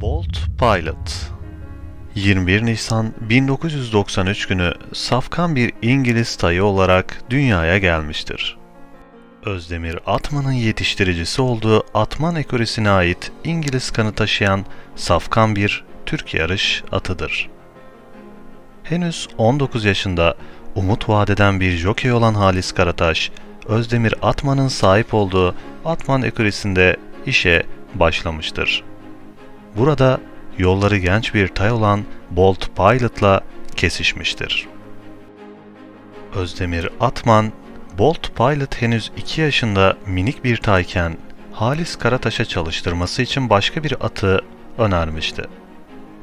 Bolt Pilot 21 Nisan 1993 günü safkan bir İngiliz tayı olarak dünyaya gelmiştir. Özdemir Atman'ın yetiştiricisi olduğu Atman ekorisine ait İngiliz kanı taşıyan safkan bir Türk yarış atıdır. Henüz 19 yaşında umut vadeden bir jokey olan Halis Karataş, Özdemir Atman'ın sahip olduğu Atman ekorisinde işe başlamıştır. Burada yolları genç bir tay olan Bolt Pilot'la kesişmiştir. Özdemir Atman, Bolt Pilot henüz 2 yaşında minik bir tayken Halis Karataş'a çalıştırması için başka bir atı önermişti.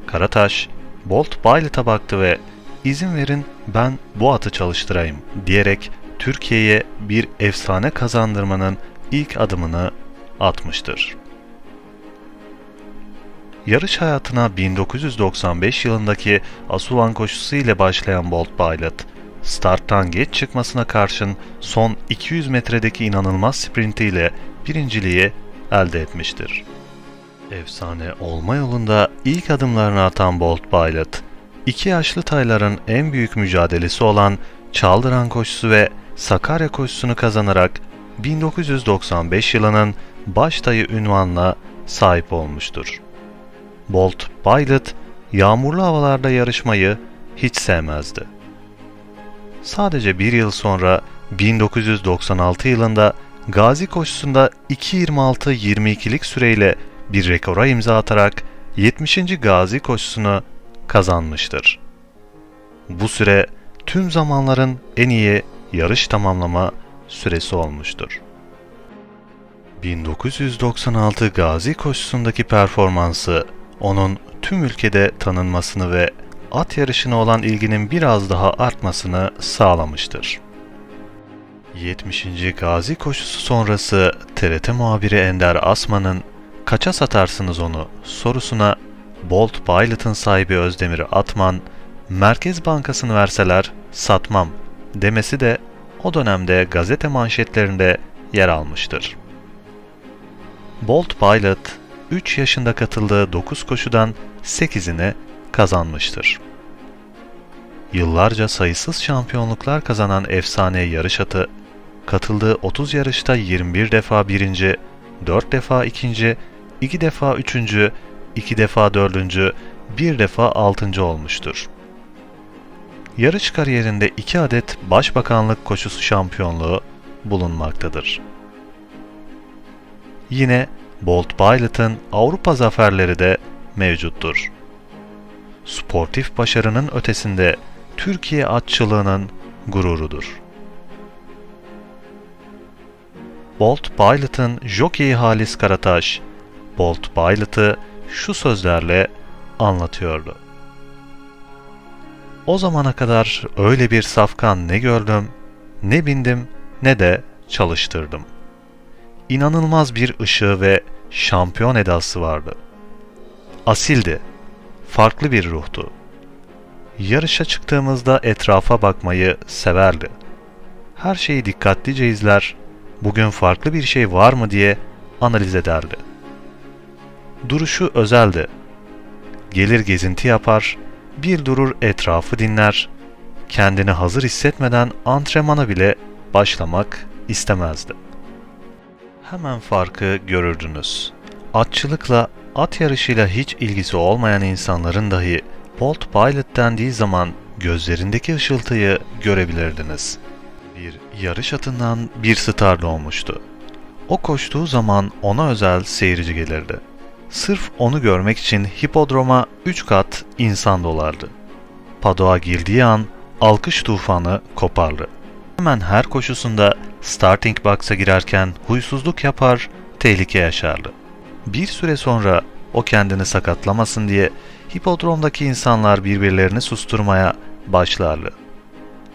Karataş, Bolt Pilot'a baktı ve izin verin ben bu atı çalıştırayım diyerek Türkiye'ye bir efsane kazandırmanın ilk adımını atmıştır. Yarış hayatına 1995 yılındaki Asuhan koşusu ile başlayan Bolt Pilot, starttan geç çıkmasına karşın son 200 metredeki inanılmaz sprintiyle birinciliği elde etmiştir. Efsane olma yolunda ilk adımlarını atan Bolt Pilot, iki yaşlı tayların en büyük mücadelesi olan Çaldıran koşusu ve Sakarya koşusunu kazanarak 1995 yılının baş tayı ünvanına sahip olmuştur. Bolt Pilot yağmurlu havalarda yarışmayı hiç sevmezdi. Sadece bir yıl sonra 1996 yılında Gazi koşusunda 2.26-22'lik süreyle bir rekora imza atarak 70. Gazi koşusunu kazanmıştır. Bu süre tüm zamanların en iyi yarış tamamlama süresi olmuştur. 1996 Gazi koşusundaki performansı onun tüm ülkede tanınmasını ve at yarışına olan ilginin biraz daha artmasını sağlamıştır. 70. Gazi koşusu sonrası TRT muhabiri Ender Asman'ın "Kaça satarsınız onu?" sorusuna Bolt Pilot'ın sahibi Özdemir Atman, "Merkez Bankası'nı verseler satmam." demesi de o dönemde gazete manşetlerinde yer almıştır. Bolt Pilot 3 yaşında katıldığı 9 koşudan 8'ini kazanmıştır. Yıllarca sayısız şampiyonluklar kazanan efsane yarış atı, katıldığı 30 yarışta 21 defa birinci, 4 defa ikinci, 2 defa üçüncü, 2 defa dördüncü, 1 defa altıncı olmuştur. Yarış kariyerinde 2 adet başbakanlık koşusu şampiyonluğu bulunmaktadır. Yine Bolt Pilot'ın Avrupa zaferleri de mevcuttur. Sportif başarının ötesinde Türkiye atçılığının gururudur. Bolt Pilot'ın jockey Halis Karataş, Bolt Pilot'ı şu sözlerle anlatıyordu. O zamana kadar öyle bir safkan ne gördüm, ne bindim ne de çalıştırdım. İnanılmaz bir ışığı ve şampiyon edası vardı. Asildi, farklı bir ruhtu. Yarışa çıktığımızda etrafa bakmayı severdi. Her şeyi dikkatlice izler, bugün farklı bir şey var mı diye analiz ederdi. Duruşu özeldi. Gelir gezinti yapar, bir durur etrafı dinler, kendini hazır hissetmeden antrenmana bile başlamak istemezdi. Hemen farkı görürdünüz. Atçılıkla, at yarışıyla hiç ilgisi olmayan insanların dahi Bolt Pilot dendiği zaman gözlerindeki ışıltıyı görebilirdiniz. Bir yarış atından bir star doğmuştu. O koştuğu zaman ona özel seyirci gelirdi. Sırf onu görmek için hipodroma 3 kat insan dolardı. Padoğa girdiği an alkış tufanı kopardı. Hemen her koşusunda starting box'a girerken huysuzluk yapar, tehlike yaşardı. Bir süre sonra o kendini sakatlamasın diye hipodromdaki insanlar birbirlerini susturmaya başlardı.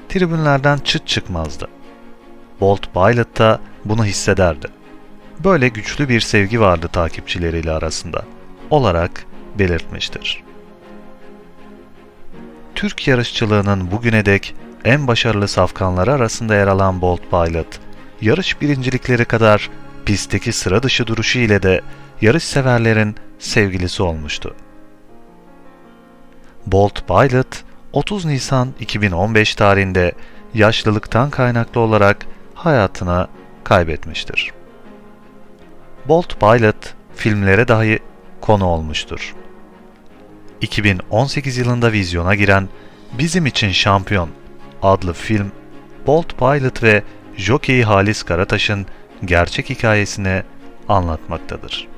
Tribünlerden çıt çıkmazdı. Bolt Pilot da bunu hissederdi. Böyle güçlü bir sevgi vardı takipçileriyle arasında olarak belirtmiştir. Türk yarışçılığının bugüne dek en başarılı safkanları arasında yer alan Bolt Pilot, yarış birincilikleri kadar pistteki sıra dışı duruşu ile de yarış severlerin sevgilisi olmuştu. Bolt Pilot, 30 Nisan 2015 tarihinde yaşlılıktan kaynaklı olarak hayatını kaybetmiştir. Bolt Pilot filmlere dahi konu olmuştur. 2018 yılında vizyona giren Bizim için Şampiyon adlı film, Bolt Pilot ve jockey Halis Karataş'ın gerçek hikayesini anlatmaktadır.